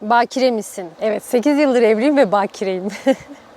Bakire misin? Evet 8 yıldır evliyim ve bakireyim.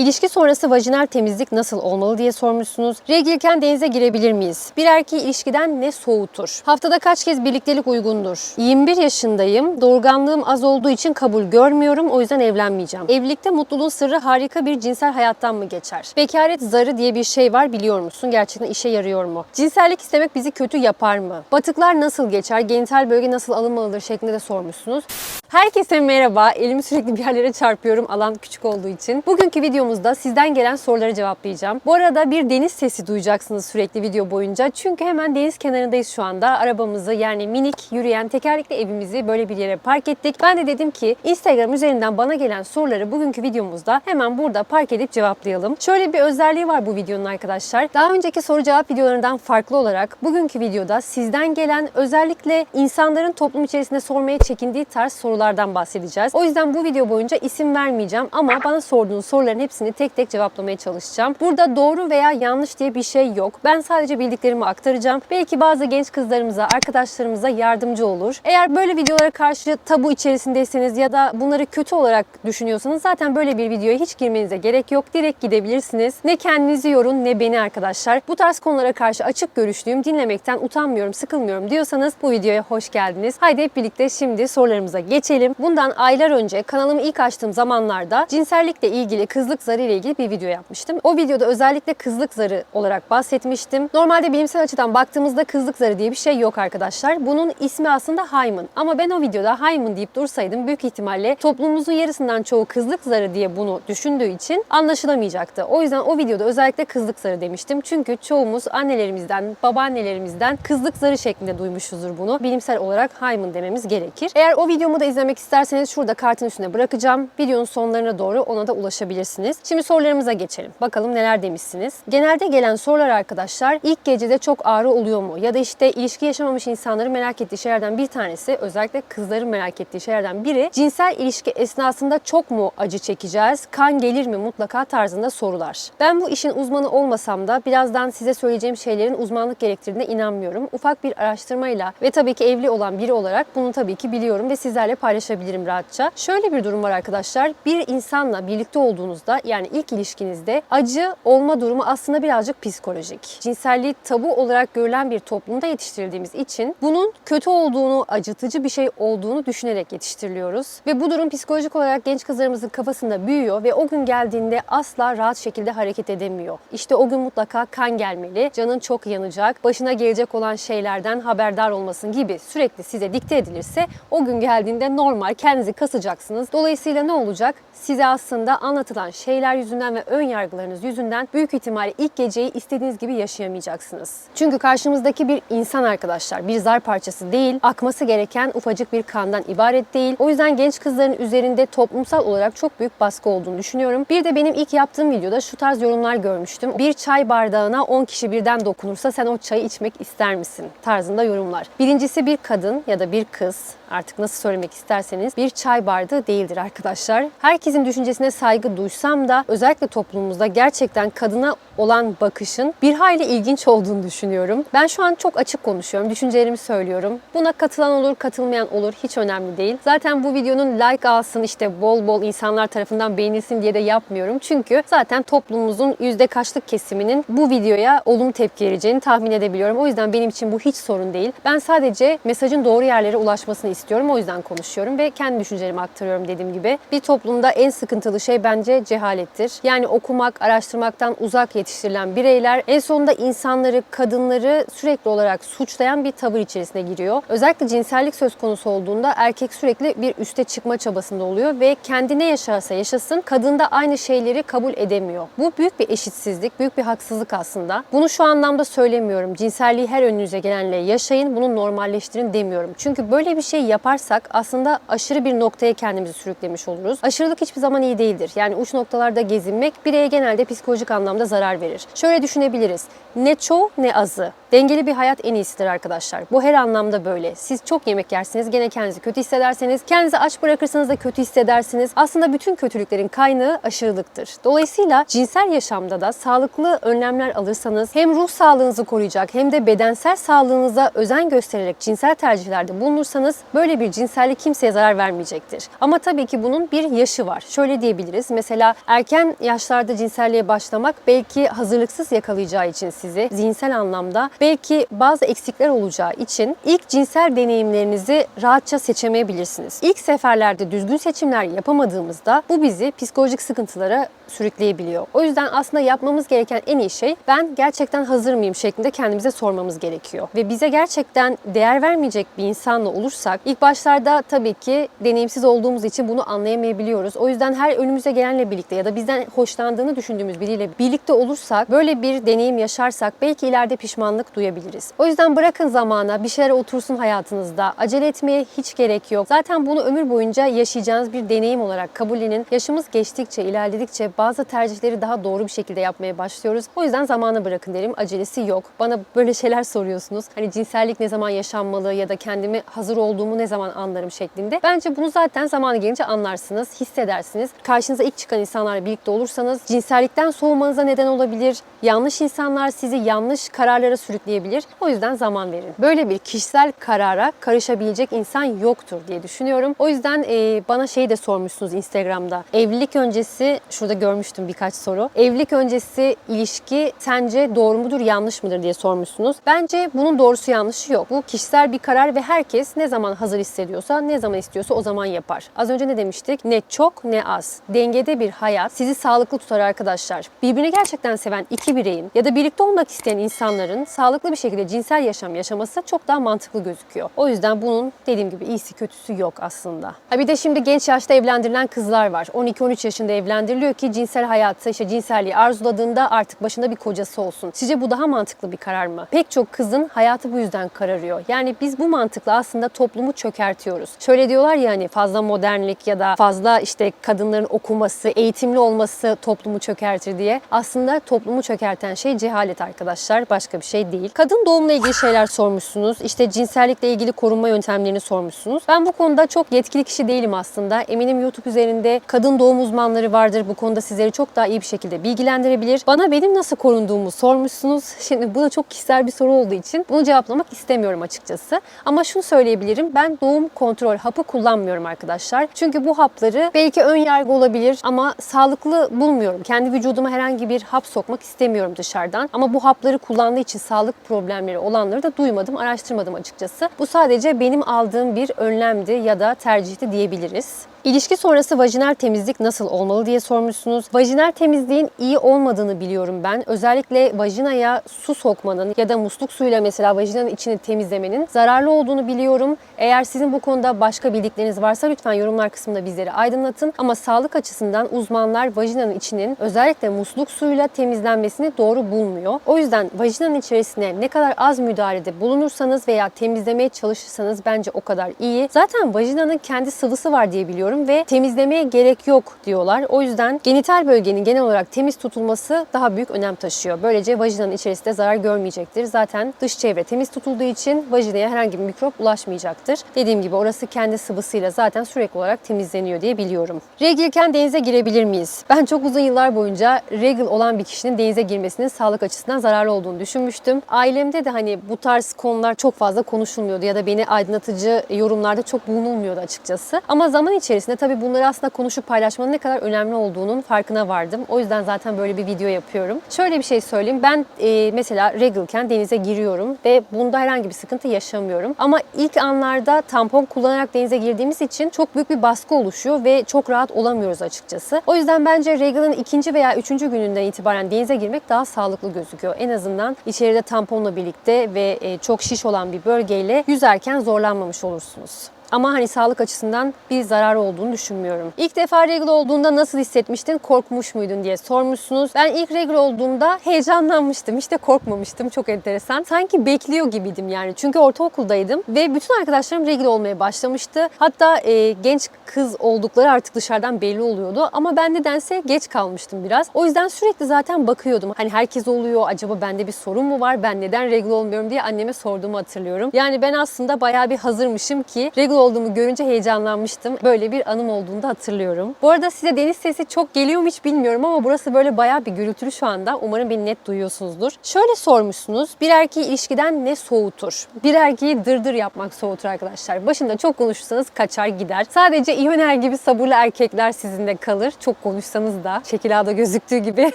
İlişki sonrası vajinal temizlik nasıl olmalı diye sormuşsunuz. Regliyken denize girebilir miyiz? Bir erkeği ilişkiden ne soğutur? Haftada kaç kez birliktelik uygundur? 21 yaşındayım. Doğurganlığım az olduğu için kabul görmüyorum. O yüzden evlenmeyeceğim. Evlilikte mutluluğun sırrı harika bir cinsel hayattan mı geçer? Bekaret zarı diye bir şey var biliyor musun? Gerçekten işe yarıyor mu? Cinsellik istemek bizi kötü yapar mı? Batıklar nasıl geçer? Genital bölge nasıl alınmalıdır şeklinde de sormuşsunuz. Herkese merhaba. Elimi sürekli bir yerlere çarpıyorum alan küçük olduğu için. Bugünkü videomuzda sizden gelen soruları cevaplayacağım. Bu arada bir deniz sesi duyacaksınız sürekli video boyunca. Çünkü hemen deniz kenarındayız şu anda. Arabamızı yani minik yürüyen tekerlekli evimizi böyle bir yere park ettik. Ben de dedim ki Instagram üzerinden bana gelen soruları bugünkü videomuzda hemen burada park edip cevaplayalım. Şöyle bir özelliği var bu videonun arkadaşlar. Daha önceki soru cevap videolarından farklı olarak bugünkü videoda sizden gelen özellikle insanların toplum içerisinde sormaya çekindiği tarz sorulardan bahsedeceğiz. O yüzden bu video boyunca isim vermeyeceğim ama bana sorduğunuz soruların hepsini tek tek cevaplamaya çalışacağım. Burada doğru veya yanlış diye bir şey yok. Ben sadece bildiklerimi aktaracağım. Belki bazı genç kızlarımıza, arkadaşlarımıza yardımcı olur. Eğer böyle videolara karşı tabu içerisindeyseniz ya da bunları kötü olarak düşünüyorsanız zaten böyle bir videoya hiç girmenize gerek yok. Direkt gidebilirsiniz. Ne kendinizi yorun ne beni arkadaşlar. Bu tarz konulara karşı açık görüşlüyüm. Dinlemekten utanmıyorum, sıkılmıyorum diyorsanız bu videoya hoş geldiniz. Haydi hep birlikte şimdi sorularımıza geçelim. Bundan aylar önce kanalımı ilk açtığım zamanlarda cinsellikle ilgili, kızlık zarı ile ilgili bir video yapmıştım. O videoda özellikle kızlık zarı olarak bahsetmiştim. Normalde bilimsel açıdan baktığımızda kızlık zarı diye bir şey yok arkadaşlar. Bunun ismi aslında hymen. Ama ben o videoda hymen deyip dursaydım büyük ihtimalle toplumumuzun yarısından çoğu kızlık zarı diye bunu düşündüğü için anlaşılamayacaktı. O yüzden o videoda özellikle kızlık zarı demiştim. Çünkü çoğumuz annelerimizden, babaannelerimizden kızlık zarı şeklinde duymuşuzdur bunu. Bilimsel olarak hymen dememiz gerekir. Eğer o videomu da izlemek isterseniz şurada kartın üstüne bırakacağım. Videonun sonlarına doğru ona da ulaşabilirsiniz. Şimdi sorularımıza geçelim. Bakalım neler demişsiniz. Genelde gelen sorular arkadaşlar ilk gecede çok ağrı oluyor mu? Ya da işte ilişki yaşamamış insanların merak ettiği şeylerden bir tanesi özellikle kızların merak ettiği şeylerden biri cinsel ilişki esnasında çok mu acı çekeceğiz? Kan gelir mi mutlaka tarzında sorular. Ben bu işin uzmanı olmasam da birazdan size söyleyeceğim şeylerin uzmanlık gerektirdiğine inanmıyorum. Ufak bir araştırmayla ve tabii ki evli olan biri olarak bunu tabii ki biliyorum ve sizlerle paylaşabilirim rahatça. Şöyle bir durum var arkadaşlar. Bir insanla birlikte olduğunuzda yani ilk ilişkinizde acı olma durumu aslında birazcık psikolojik. Cinselliği tabu olarak görülen bir toplumda yetiştirildiğimiz için bunun kötü olduğunu, acıtıcı bir şey olduğunu düşünerek yetiştiriliyoruz. Ve bu durum psikolojik olarak genç kızlarımızın kafasında büyüyor ve o gün geldiğinde asla rahat şekilde hareket edemiyor. İşte o gün mutlaka kan gelmeli, canın çok yanacak, başına gelecek olan şeylerden haberdar olmasın gibi sürekli size dikte edilirse o gün geldiğinde normal kendinizi kasacaksınız. Dolayısıyla ne olacak? Size aslında anlatılan şeyler yüzünden ve ön yargılarınız yüzünden büyük ihtimalle ilk geceyi istediğiniz gibi yaşayamayacaksınız. Çünkü karşımızdaki bir insan arkadaşlar, bir zar parçası değil, akması gereken ufacık bir kandan ibaret değil. O yüzden genç kızların üzerinde toplumsal olarak çok büyük baskı olduğunu düşünüyorum. Bir de benim ilk yaptığım videoda şu tarz yorumlar görmüştüm. Bir çay bardağına 10 kişi birden dokunursa sen o çayı içmek ister misin? tarzında yorumlar. Birincisi bir kadın ya da bir kız artık nasıl söylemek isterseniz bir çay bardağı değildir arkadaşlar. Herkesin düşüncesine saygı duysam da özellikle toplumumuzda gerçekten kadına olan bakışın bir hayli ilginç olduğunu düşünüyorum. Ben şu an çok açık konuşuyorum, düşüncelerimi söylüyorum. Buna katılan olur, katılmayan olur hiç önemli değil. Zaten bu videonun like alsın işte bol bol insanlar tarafından beğenilsin diye de yapmıyorum. Çünkü zaten toplumumuzun yüzde kaçlık kesiminin bu videoya olumlu tepki vereceğini tahmin edebiliyorum. O yüzden benim için bu hiç sorun değil. Ben sadece mesajın doğru yerlere ulaşmasını istiyorum. O yüzden konuşuyorum ve kendi düşüncelerimi aktarıyorum dediğim gibi. Bir toplumda en sıkıntılı şey bence cehalettir. Yani okumak, araştırmaktan uzak yetiştirilen bireyler en sonunda insanları, kadınları sürekli olarak suçlayan bir tavır içerisine giriyor. Özellikle cinsellik söz konusu olduğunda erkek sürekli bir üste çıkma çabasında oluyor ve kendine yaşarsa yaşasın kadında aynı şeyleri kabul edemiyor. Bu büyük bir eşitsizlik, büyük bir haksızlık aslında. Bunu şu anlamda söylemiyorum. Cinselliği her önünüze gelenle yaşayın, bunu normalleştirin demiyorum. Çünkü böyle bir şey yaparsak aslında aşırı bir noktaya kendimizi sürüklemiş oluruz. Aşırılık hiçbir zaman iyi değildir. Yani uç noktalarda gezinmek bireye genelde psikolojik anlamda zarar verir. Şöyle düşünebiliriz. Ne çoğu ne azı. Dengeli bir hayat en iyisidir arkadaşlar. Bu her anlamda böyle. Siz çok yemek yersiniz, gene kendinizi kötü hissederseniz, kendinizi aç bırakırsanız da kötü hissedersiniz. Aslında bütün kötülüklerin kaynağı aşırılıktır. Dolayısıyla cinsel yaşamda da sağlıklı önlemler alırsanız hem ruh sağlığınızı koruyacak hem de bedensel sağlığınıza özen göstererek cinsel tercihlerde bulunursanız böyle bir cinsellik kimseye zarar vermeyecektir. Ama tabii ki bunun bir yaşı var. Şöyle diyebiliriz. Mesela erken yaşlarda cinselliğe başlamak belki hazırlıksız yakalayacağı için sizi zihinsel anlamda belki bazı eksikler olacağı için ilk cinsel deneyimlerinizi rahatça seçemeyebilirsiniz. İlk seferlerde düzgün seçimler yapamadığımızda bu bizi psikolojik sıkıntılara sürükleyebiliyor. O yüzden aslında yapmamız gereken en iyi şey ben gerçekten hazır mıyım şeklinde kendimize sormamız gerekiyor. Ve bize gerçekten değer vermeyecek bir insanla olursak ilk başlarda tabii ki deneyimsiz olduğumuz için bunu anlayamayabiliyoruz. O yüzden her önümüze gelenle birlikte ya da bizden hoşlandığını düşündüğümüz biriyle birlikte olursak böyle bir deneyim yaşarsak belki ileride pişmanlık duyabiliriz. O yüzden bırakın zamana bir şeyler otursun hayatınızda. Acele etmeye hiç gerek yok. Zaten bunu ömür boyunca yaşayacağınız bir deneyim olarak kabullenin. Yaşımız geçtikçe, ilerledikçe bazı tercihleri daha doğru bir şekilde yapmaya başlıyoruz. O yüzden zamanı bırakın derim. Acelesi yok. Bana böyle şeyler soruyorsunuz. Hani cinsellik ne zaman yaşanmalı ya da kendimi hazır olduğumu ne zaman anlarım şeklinde. Bence bunu zaten zamanı gelince anlarsınız, hissedersiniz. Karşınıza ilk çıkan insanlarla birlikte olursanız cinsellikten soğumanıza neden olabilir. Yanlış insanlar sizi yanlış kararlara sürükleyebilir. O yüzden zaman verin. Böyle bir kişisel karara karışabilecek insan yoktur diye düşünüyorum. O yüzden e, bana şey de sormuşsunuz Instagram'da. Evlilik öncesi, şurada görmüştüm birkaç soru. Evlilik öncesi ilişki sence doğru mudur, yanlış mıdır diye sormuşsunuz. Bence bunun doğrusu yanlışı yok. Bu kişisel bir karar ve herkes ne zaman hazır hissediyorsa, ne zaman istiyorsa o zaman yapar. Az önce ne demiştik? Ne çok ne az. Dengede bir hayat sizi sağlıklı tutar arkadaşlar. Birbirini gerçekten seven iki bireyin ya da birlikte olmak isteyen insanların sağlıklı bir şekilde cinsel yaşam yaşaması çok daha mantıklı gözüküyor. O yüzden bunun dediğim gibi iyisi kötüsü yok aslında. Ha bir de şimdi genç yaşta evlendirilen kızlar var. 12-13 yaşında evlendiriliyor ki cinsel hayatı, işte cinselliği arzuladığında artık başında bir kocası olsun. Sizce bu daha mantıklı bir karar mı? Pek çok kızın hayatı bu yüzden kararıyor. Yani biz bu mantıkla aslında toplumu çökertiyoruz. Şöyle diyorlar ya hani fazla modernlik ya da fazla işte kadınların okuması, eğitimli olması toplumu çökertir diye. Aslında toplumu çökerten şey cehalet arkadaşlar. Başka bir şey değil. Kadın doğumla ilgili şeyler sormuşsunuz. İşte cinsellikle ilgili korunma yöntemlerini sormuşsunuz. Ben bu konuda çok yetkili kişi değilim aslında. Eminim YouTube üzerinde kadın doğum uzmanları vardır. Bu konuda sizleri çok daha iyi bir şekilde bilgilendirebilir. Bana benim nasıl korunduğumu sormuşsunuz. Şimdi bu da çok kişisel bir soru olduğu için bunu cevaplamak istemiyorum açıkçası. Ama şunu söyleyebilirim. Ben doğum kontrol hapı kullanmıyorum arkadaşlar. Çünkü bu hapları belki ön yargı olabilir ama sağlıklı bulmuyorum. Kendi vücuduma herhangi bir hap sokmak istemiyorum dışarıdan. Ama bu hapları kullandığı için sağlık problemleri olanları da duymadım, araştırmadım açıkçası. Bu sadece benim aldığım bir önlemdi ya da tercihti diyebiliriz. İlişki sonrası vajinal temizlik nasıl olmalı diye sormuşsunuz. Vajinal temizliğin iyi olmadığını biliyorum ben. Özellikle vajinaya su sokmanın ya da musluk suyuyla mesela vajinanın içini temizlemenin zararlı olduğunu biliyorum. Eğer sizin bu konuda başka bildikleriniz varsa lütfen yorumlar kısmında bizleri aydınlatın. Ama sağlık açısından uzmanlar vajinanın içinin özellikle musluk suyuyla temizlenmesini doğru bulmuyor. O yüzden vajinanın içerisine ne kadar az müdahalede bulunursanız veya temizlemeye çalışırsanız bence o kadar iyi. Zaten vajinanın kendi sıvısı var diye biliyorum ve temizlemeye gerek yok diyorlar. O yüzden genital bölgenin genel olarak temiz tutulması daha büyük önem taşıyor. Böylece vajinanın içerisinde zarar görmeyecektir. Zaten dış çevre temiz tutulduğu için vajinaya herhangi bir mikrop ulaşmayacaktır. Dediğim gibi orası kendi sıvısıyla zaten sürekli olarak temizleniyor diye biliyorum. Regilken denize girebilir miyiz? Ben çok uzun yıllar boyunca regl olan bir kişinin denize girmesinin sağlık açısından zararlı olduğunu düşünmüştüm. Ailemde de hani bu tarz konular çok fazla konuşulmuyordu ya da beni aydınlatıcı yorumlarda çok bulunulmuyordu açıkçası. Ama zaman içerisinde tabii bunları aslında konuşup paylaşmanın ne kadar önemli olduğunun farkına vardım. O yüzden zaten böyle bir video yapıyorum. Şöyle bir şey söyleyeyim. Ben e, mesela regalken denize giriyorum ve bunda herhangi bir sıkıntı yaşamıyorum. Ama ilk anlarda tampon kullanarak denize girdiğimiz için çok büyük bir baskı oluşuyor ve çok rahat olamıyoruz açıkçası. O yüzden bence regalın ikinci veya üçüncü gününden itibaren denize girmek daha sağlıklı gözüküyor. En azından içeride tamponla birlikte ve e, çok şiş olan bir bölgeyle yüzerken zorlanmamış olursunuz. Ama hani sağlık açısından bir zarar olduğunu düşünmüyorum. İlk defa regl olduğunda nasıl hissetmiştin, korkmuş muydun diye sormuşsunuz. Ben ilk regl olduğumda heyecanlanmıştım, hiç de korkmamıştım. Çok enteresan. Sanki bekliyor gibiydim yani. Çünkü ortaokuldaydım ve bütün arkadaşlarım regl olmaya başlamıştı. Hatta e, genç kız oldukları artık dışarıdan belli oluyordu. Ama ben nedense geç kalmıştım biraz. O yüzden sürekli zaten bakıyordum. Hani herkes oluyor, acaba bende bir sorun mu var? Ben neden regl olmuyorum diye anneme sorduğumu hatırlıyorum. Yani ben aslında bayağı bir hazırmışım ki regl olduğumu görünce heyecanlanmıştım. Böyle bir anım olduğunu da hatırlıyorum. Bu arada size deniz sesi çok geliyor mu hiç bilmiyorum ama burası böyle bayağı bir gürültülü şu anda. Umarım beni net duyuyorsunuzdur. Şöyle sormuşsunuz. Bir erkeği ilişkiden ne soğutur? Bir erkeği dırdır yapmak soğutur arkadaşlar. Başında çok konuşursanız kaçar gider. Sadece İhoner gibi sabırlı erkekler sizinle kalır. Çok konuşsanız da şekilada gözüktüğü gibi.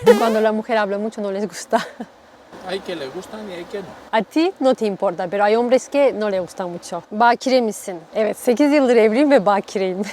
Cuando la mujer habla mucho no les gusta. Hay que le gustan y hay que no. A ti no te importa, pero hay hombres que no le gusta mucho. Bakire misin? Evet, 8 yıldır evliyim ve bakireyim.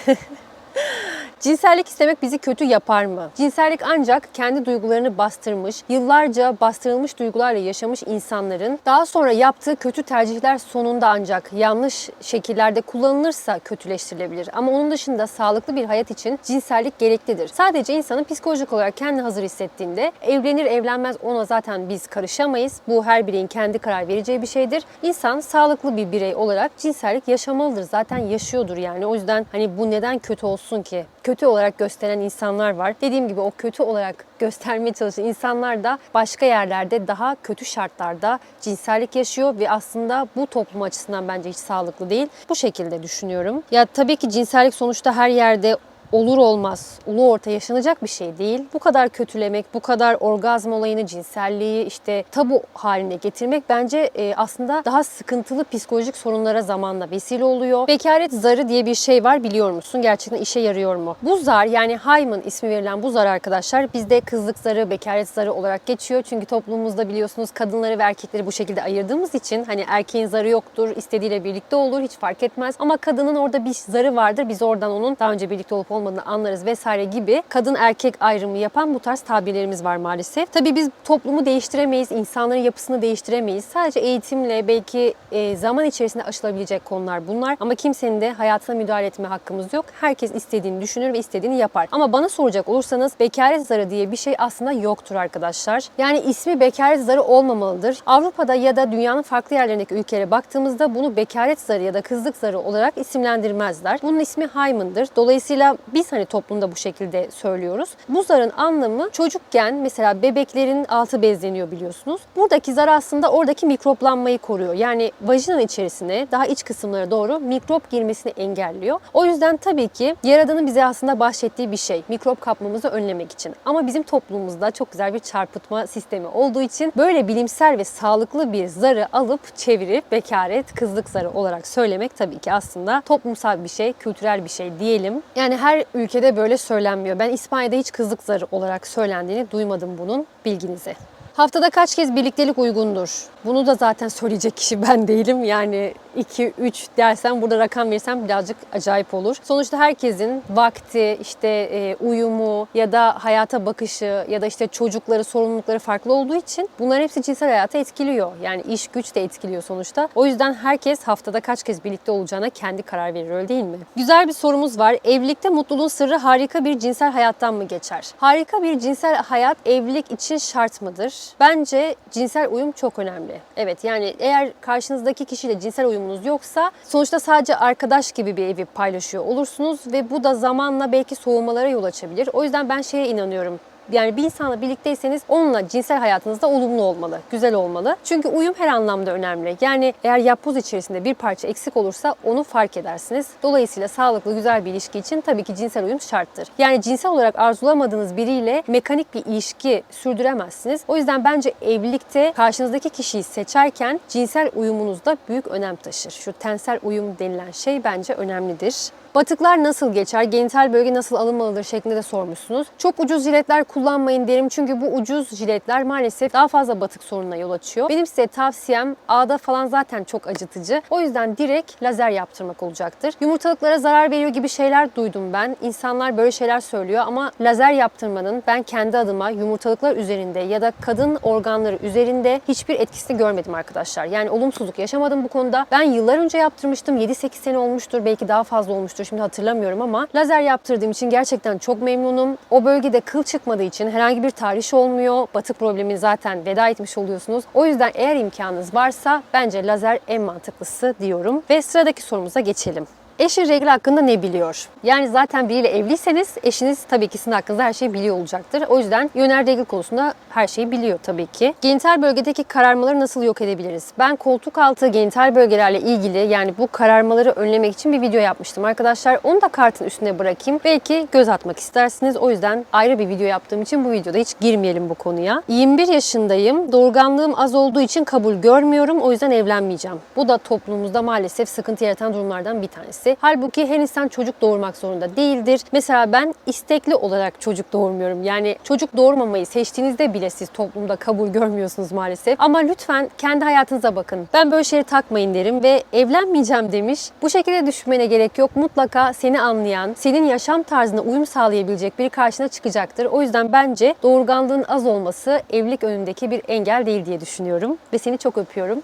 Cinsellik istemek bizi kötü yapar mı? Cinsellik ancak kendi duygularını bastırmış, yıllarca bastırılmış duygularla yaşamış insanların daha sonra yaptığı kötü tercihler sonunda ancak yanlış şekillerde kullanılırsa kötüleştirilebilir. Ama onun dışında sağlıklı bir hayat için cinsellik gereklidir. Sadece insanın psikolojik olarak kendini hazır hissettiğinde evlenir evlenmez ona zaten biz karışamayız. Bu her bireyin kendi karar vereceği bir şeydir. İnsan sağlıklı bir birey olarak cinsellik yaşamalıdır. Zaten yaşıyordur yani. O yüzden hani bu neden kötü olsun ki? Kötü olarak gösteren insanlar var. Dediğim gibi o kötü olarak göstermeye çalışan insanlar da başka yerlerde daha kötü şartlarda cinsellik yaşıyor ve aslında bu toplum açısından bence hiç sağlıklı değil. Bu şekilde düşünüyorum. Ya tabii ki cinsellik sonuçta her yerde olur olmaz, ulu orta yaşanacak bir şey değil. Bu kadar kötülemek, bu kadar orgazm olayını, cinselliği işte tabu haline getirmek bence e, aslında daha sıkıntılı psikolojik sorunlara zamanla vesile oluyor. Bekaret zarı diye bir şey var biliyor musun? Gerçekten işe yarıyor mu? Bu zar yani Hyman ismi verilen bu zar arkadaşlar bizde kızlık zarı, bekaret zarı olarak geçiyor. Çünkü toplumumuzda biliyorsunuz kadınları ve erkekleri bu şekilde ayırdığımız için hani erkeğin zarı yoktur, istediğiyle birlikte olur hiç fark etmez. Ama kadının orada bir zarı vardır. Biz oradan onun daha önce birlikte olup olmadığını anlarız vesaire gibi kadın erkek ayrımı yapan bu tarz tabirlerimiz var maalesef. Tabii biz toplumu değiştiremeyiz, insanların yapısını değiştiremeyiz. Sadece eğitimle belki e, zaman içerisinde aşılabilecek konular bunlar. Ama kimsenin de hayatına müdahale etme hakkımız yok. Herkes istediğini düşünür ve istediğini yapar. Ama bana soracak olursanız bekaret zarı diye bir şey aslında yoktur arkadaşlar. Yani ismi bekaret zarı olmamalıdır. Avrupa'da ya da dünyanın farklı yerlerindeki ülkelere baktığımızda bunu bekaret zarı ya da kızlık zarı olarak isimlendirmezler. Bunun ismi Hyman'dır. Dolayısıyla biz hani toplumda bu şekilde söylüyoruz. Bu zarın anlamı çocukken mesela bebeklerin altı bezleniyor biliyorsunuz. Buradaki zar aslında oradaki mikroplanmayı koruyor. Yani vajinanın içerisine daha iç kısımlara doğru mikrop girmesini engelliyor. O yüzden tabii ki Yaradan'ın bize aslında bahşettiği bir şey. Mikrop kapmamızı önlemek için. Ama bizim toplumumuzda çok güzel bir çarpıtma sistemi olduğu için böyle bilimsel ve sağlıklı bir zarı alıp çevirip bekaret, kızlık zarı olarak söylemek tabii ki aslında toplumsal bir şey, kültürel bir şey diyelim. Yani her ülkede böyle söylenmiyor. Ben İspanya'da hiç kızlık zarı olarak söylendiğini duymadım bunun bilginize. Haftada kaç kez birliktelik uygundur? Bunu da zaten söyleyecek kişi ben değilim. Yani 2 3 dersem burada rakam verirsem birazcık acayip olur. Sonuçta herkesin vakti, işte e, uyumu ya da hayata bakışı ya da işte çocukları, sorumlulukları farklı olduğu için bunların hepsi cinsel hayatı etkiliyor. Yani iş güç de etkiliyor sonuçta. O yüzden herkes haftada kaç kez birlikte olacağına kendi karar verir öyle değil mi? Güzel bir sorumuz var. Evlilikte mutluluğun sırrı harika bir cinsel hayattan mı geçer? Harika bir cinsel hayat evlilik için şart mıdır? Bence cinsel uyum çok önemli. Evet yani eğer karşınızdaki kişiyle cinsel uyumunuz yoksa sonuçta sadece arkadaş gibi bir evi paylaşıyor olursunuz ve bu da zamanla belki soğumalara yol açabilir. O yüzden ben şeye inanıyorum yani bir insanla birlikteyseniz onunla cinsel hayatınızda olumlu olmalı, güzel olmalı. Çünkü uyum her anlamda önemli. Yani eğer yapboz içerisinde bir parça eksik olursa onu fark edersiniz. Dolayısıyla sağlıklı, güzel bir ilişki için tabii ki cinsel uyum şarttır. Yani cinsel olarak arzulamadığınız biriyle mekanik bir ilişki sürdüremezsiniz. O yüzden bence evlilikte karşınızdaki kişiyi seçerken cinsel uyumunuzda büyük önem taşır. Şu tensel uyum denilen şey bence önemlidir. Batıklar nasıl geçer, genital bölge nasıl alınmalıdır şeklinde de sormuşsunuz. Çok ucuz jiletler kullanmayın derim çünkü bu ucuz jiletler maalesef daha fazla batık sorununa yol açıyor. Benim size tavsiyem ağda falan zaten çok acıtıcı. O yüzden direkt lazer yaptırmak olacaktır. Yumurtalıklara zarar veriyor gibi şeyler duydum ben. İnsanlar böyle şeyler söylüyor ama lazer yaptırmanın ben kendi adıma yumurtalıklar üzerinde ya da kadın organları üzerinde hiçbir etkisini görmedim arkadaşlar. Yani olumsuzluk yaşamadım bu konuda. Ben yıllar önce yaptırmıştım. 7-8 sene olmuştur. Belki daha fazla olmuştur. Şimdi hatırlamıyorum ama lazer yaptırdığım için gerçekten çok memnunum. O bölgede kıl çıkmadığı için herhangi bir tahriş olmuyor. Batık problemini zaten veda etmiş oluyorsunuz. O yüzden eğer imkanınız varsa bence lazer en mantıklısı diyorum. Ve sıradaki sorumuza geçelim. Eşin regl hakkında ne biliyor? Yani zaten biriyle evliyseniz eşiniz tabii ki sizin hakkınızda her şeyi biliyor olacaktır. O yüzden yönel regl konusunda her şeyi biliyor tabii ki. Genital bölgedeki kararmaları nasıl yok edebiliriz? Ben koltuk altı genital bölgelerle ilgili yani bu kararmaları önlemek için bir video yapmıştım arkadaşlar. Onu da kartın üstüne bırakayım. Belki göz atmak istersiniz. O yüzden ayrı bir video yaptığım için bu videoda hiç girmeyelim bu konuya. 21 yaşındayım. Doğurganlığım az olduğu için kabul görmüyorum. O yüzden evlenmeyeceğim. Bu da toplumumuzda maalesef sıkıntı yaratan durumlardan bir tanesi. Halbuki her insan çocuk doğurmak zorunda değildir. Mesela ben istekli olarak çocuk doğurmuyorum. Yani çocuk doğurmamayı seçtiğinizde bile siz toplumda kabul görmüyorsunuz maalesef. Ama lütfen kendi hayatınıza bakın. Ben böyle şeyleri takmayın derim ve evlenmeyeceğim demiş. Bu şekilde düşünmene gerek yok. Mutlaka seni anlayan, senin yaşam tarzına uyum sağlayabilecek biri karşına çıkacaktır. O yüzden bence doğurganlığın az olması evlilik önündeki bir engel değil diye düşünüyorum. Ve seni çok öpüyorum.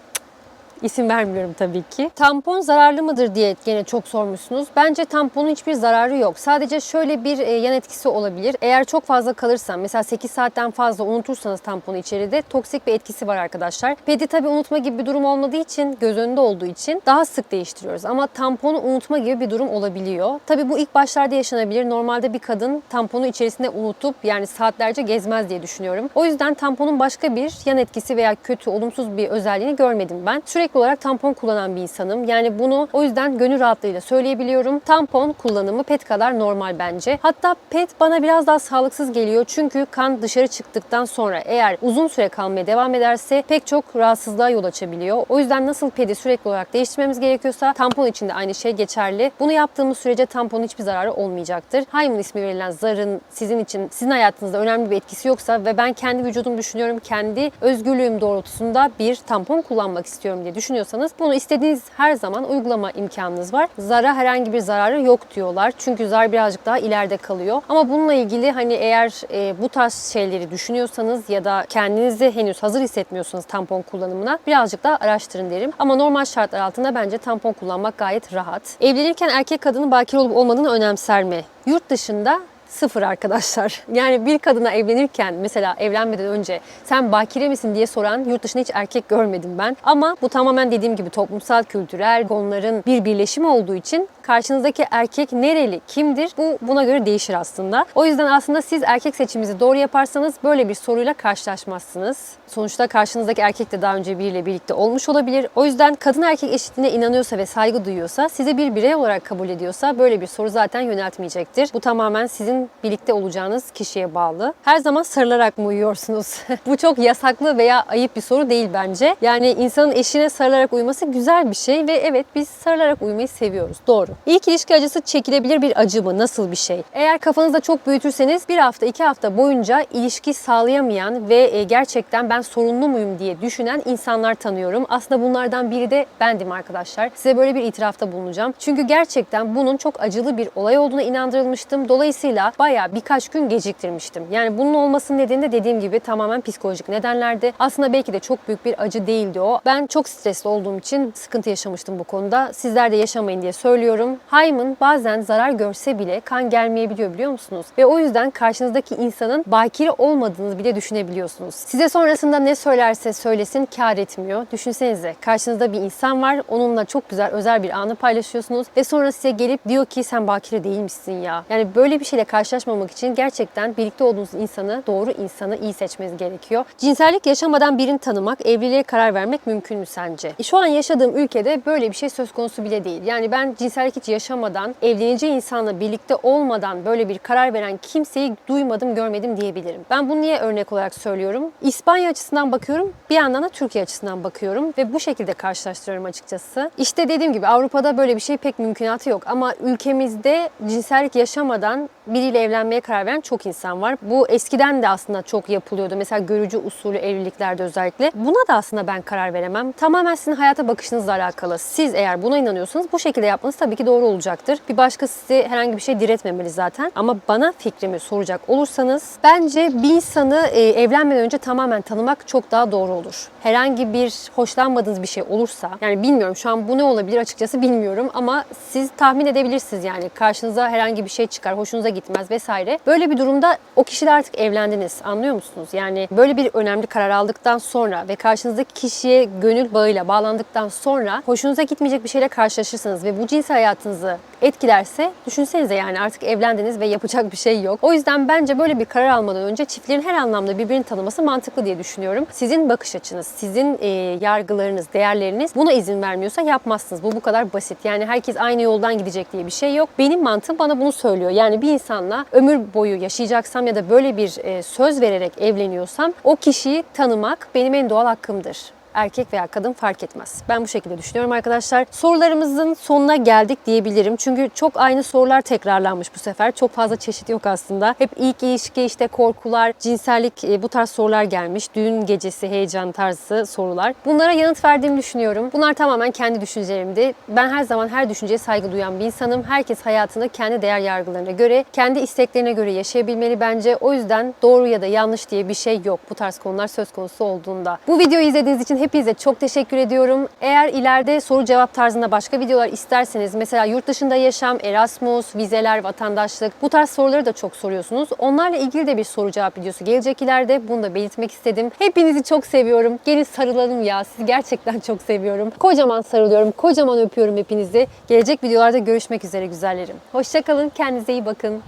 İsim vermiyorum tabii ki. Tampon zararlı mıdır diye gene çok sormuşsunuz. Bence tamponun hiçbir zararı yok. Sadece şöyle bir e, yan etkisi olabilir. Eğer çok fazla kalırsa mesela 8 saatten fazla unutursanız tamponu içeride toksik bir etkisi var arkadaşlar. Pedi tabii unutma gibi bir durum olmadığı için göz önünde olduğu için daha sık değiştiriyoruz. Ama tamponu unutma gibi bir durum olabiliyor. Tabii bu ilk başlarda yaşanabilir. Normalde bir kadın tamponu içerisinde unutup yani saatlerce gezmez diye düşünüyorum. O yüzden tamponun başka bir yan etkisi veya kötü, olumsuz bir özelliğini görmedim ben. Sürekli olarak tampon kullanan bir insanım. Yani bunu o yüzden gönül rahatlığıyla söyleyebiliyorum. Tampon kullanımı pet kadar normal bence. Hatta pet bana biraz daha sağlıksız geliyor. Çünkü kan dışarı çıktıktan sonra eğer uzun süre kalmaya devam ederse pek çok rahatsızlığa yol açabiliyor. O yüzden nasıl pedi sürekli olarak değiştirmemiz gerekiyorsa tampon için de aynı şey geçerli. Bunu yaptığımız sürece tamponun hiçbir zararı olmayacaktır. Hymen ismi verilen zarın sizin için, sizin hayatınızda önemli bir etkisi yoksa ve ben kendi vücudumu düşünüyorum, kendi özgürlüğüm doğrultusunda bir tampon kullanmak istiyorum diye düşünüyorsanız bunu istediğiniz her zaman uygulama imkanınız var. Zara herhangi bir zararı yok diyorlar. Çünkü zar birazcık daha ileride kalıyor. Ama bununla ilgili hani eğer e, bu tarz şeyleri düşünüyorsanız ya da kendinizi henüz hazır hissetmiyorsanız tampon kullanımına birazcık daha araştırın derim. Ama normal şartlar altında bence tampon kullanmak gayet rahat. Evlenirken erkek kadının bakire olup olmadığını önemser mi? Yurt dışında Sıfır arkadaşlar. Yani bir kadına evlenirken mesela evlenmeden önce sen bakire misin diye soran yurt dışında hiç erkek görmedim ben. Ama bu tamamen dediğim gibi toplumsal kültürel onların bir birleşimi olduğu için karşınızdaki erkek nereli, kimdir bu buna göre değişir aslında. O yüzden aslında siz erkek seçiminizi doğru yaparsanız böyle bir soruyla karşılaşmazsınız. Sonuçta karşınızdaki erkek de daha önce biriyle birlikte olmuş olabilir. O yüzden kadın erkek eşitliğine inanıyorsa ve saygı duyuyorsa, size bir birey olarak kabul ediyorsa böyle bir soru zaten yöneltmeyecektir. Bu tamamen sizin birlikte olacağınız kişiye bağlı. Her zaman sarılarak mı uyuyorsunuz? bu çok yasaklı veya ayıp bir soru değil bence. Yani insanın eşine sarılarak uyuması güzel bir şey ve evet biz sarılarak uyumayı seviyoruz. Doğru. İlk ilişki acısı çekilebilir bir acı mı? Nasıl bir şey? Eğer kafanızda çok büyütürseniz bir hafta iki hafta boyunca ilişki sağlayamayan ve e, gerçekten ben sorunlu muyum diye düşünen insanlar tanıyorum. Aslında bunlardan biri de bendim arkadaşlar. Size böyle bir itirafta bulunacağım. Çünkü gerçekten bunun çok acılı bir olay olduğuna inandırılmıştım. Dolayısıyla bayağı birkaç gün geciktirmiştim. Yani bunun olmasının nedeni de dediğim gibi tamamen psikolojik nedenlerdi. Aslında belki de çok büyük bir acı değildi o. Ben çok stresli olduğum için sıkıntı yaşamıştım bu konuda. Sizler de yaşamayın diye söylüyorum. Hymen bazen zarar görse bile kan gelmeyebiliyor biliyor musunuz? Ve o yüzden karşınızdaki insanın bakire olmadığını bile düşünebiliyorsunuz. Size sonrasında ne söylerse söylesin kar etmiyor. Düşünsenize karşınızda bir insan var. Onunla çok güzel özel bir anı paylaşıyorsunuz ve sonra size gelip diyor ki sen bakire değilmişsin ya. Yani böyle bir şeyle karşılaşmamak için gerçekten birlikte olduğunuz insanı, doğru insanı iyi seçmeniz gerekiyor. Cinsellik yaşamadan birini tanımak, evliliğe karar vermek mümkün mü sence? E, Şu an yaşadığım ülkede böyle bir şey söz konusu bile değil. Yani ben cinsellik hiç yaşamadan, evleneceği insanla birlikte olmadan böyle bir karar veren kimseyi duymadım, görmedim diyebilirim. Ben bunu niye örnek olarak söylüyorum? İspanya açısından bakıyorum, bir yandan da Türkiye açısından bakıyorum ve bu şekilde karşılaştırıyorum açıkçası. İşte dediğim gibi Avrupa'da böyle bir şey pek mümkünatı yok ama ülkemizde cinsellik yaşamadan biriyle evlenmeye karar veren çok insan var. Bu eskiden de aslında çok yapılıyordu. Mesela görücü usulü evliliklerde özellikle. Buna da aslında ben karar veremem. Tamamen sizin hayata bakışınızla alakalı. Siz eğer buna inanıyorsanız bu şekilde yapmanız tabii ki doğru olacaktır. Bir başkası size herhangi bir şey diretmemeli zaten. Ama bana fikrimi soracak olursanız bence bir insanı e, evlenmeden önce tamamen tanımak çok daha doğru olur. Herhangi bir hoşlanmadığınız bir şey olursa yani bilmiyorum şu an bu ne olabilir açıkçası bilmiyorum ama siz tahmin edebilirsiniz yani karşınıza herhangi bir şey çıkar, hoşunuza gitmez. İstemez vesaire. Böyle bir durumda o kişiyle artık evlendiniz. Anlıyor musunuz? Yani böyle bir önemli karar aldıktan sonra ve karşınızdaki kişiye gönül bağıyla bağlandıktan sonra hoşunuza gitmeyecek bir şeyle karşılaşırsınız ve bu cinsel hayatınızı etkilerse düşünsenize yani artık evlendiniz ve yapacak bir şey yok. O yüzden bence böyle bir karar almadan önce çiftlerin her anlamda birbirini tanıması mantıklı diye düşünüyorum. Sizin bakış açınız, sizin e, yargılarınız, değerleriniz buna izin vermiyorsa yapmazsınız. Bu bu kadar basit. Yani herkes aynı yoldan gidecek diye bir şey yok. Benim mantığım bana bunu söylüyor. Yani bir insanla ömür boyu yaşayacaksam ya da böyle bir e, söz vererek evleniyorsam o kişiyi tanımak benim en doğal hakkımdır erkek veya kadın fark etmez. Ben bu şekilde düşünüyorum arkadaşlar. Sorularımızın sonuna geldik diyebilirim. Çünkü çok aynı sorular tekrarlanmış bu sefer. Çok fazla çeşit yok aslında. Hep ilk ilişki işte korkular, cinsellik e, bu tarz sorular gelmiş. Düğün gecesi heyecan tarzı sorular. Bunlara yanıt verdiğimi düşünüyorum. Bunlar tamamen kendi düşüncelerimdi. Ben her zaman her düşünceye saygı duyan bir insanım. Herkes hayatını kendi değer yargılarına göre, kendi isteklerine göre yaşayabilmeli bence. O yüzden doğru ya da yanlış diye bir şey yok bu tarz konular söz konusu olduğunda. Bu videoyu izlediğiniz için hepinize çok teşekkür ediyorum. Eğer ileride soru cevap tarzında başka videolar isterseniz mesela yurt dışında yaşam, Erasmus, vizeler, vatandaşlık bu tarz soruları da çok soruyorsunuz. Onlarla ilgili de bir soru cevap videosu gelecek ileride. Bunu da belirtmek istedim. Hepinizi çok seviyorum. Gelin sarılalım ya. Sizi gerçekten çok seviyorum. Kocaman sarılıyorum. Kocaman öpüyorum hepinizi. Gelecek videolarda görüşmek üzere güzellerim. Hoşçakalın. Kendinize iyi bakın.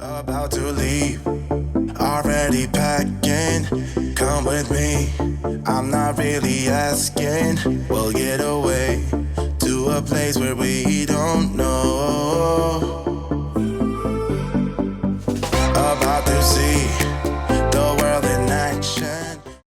About to leave, already packing. Come with me, I'm not really asking. We'll get away to a place where we don't know. About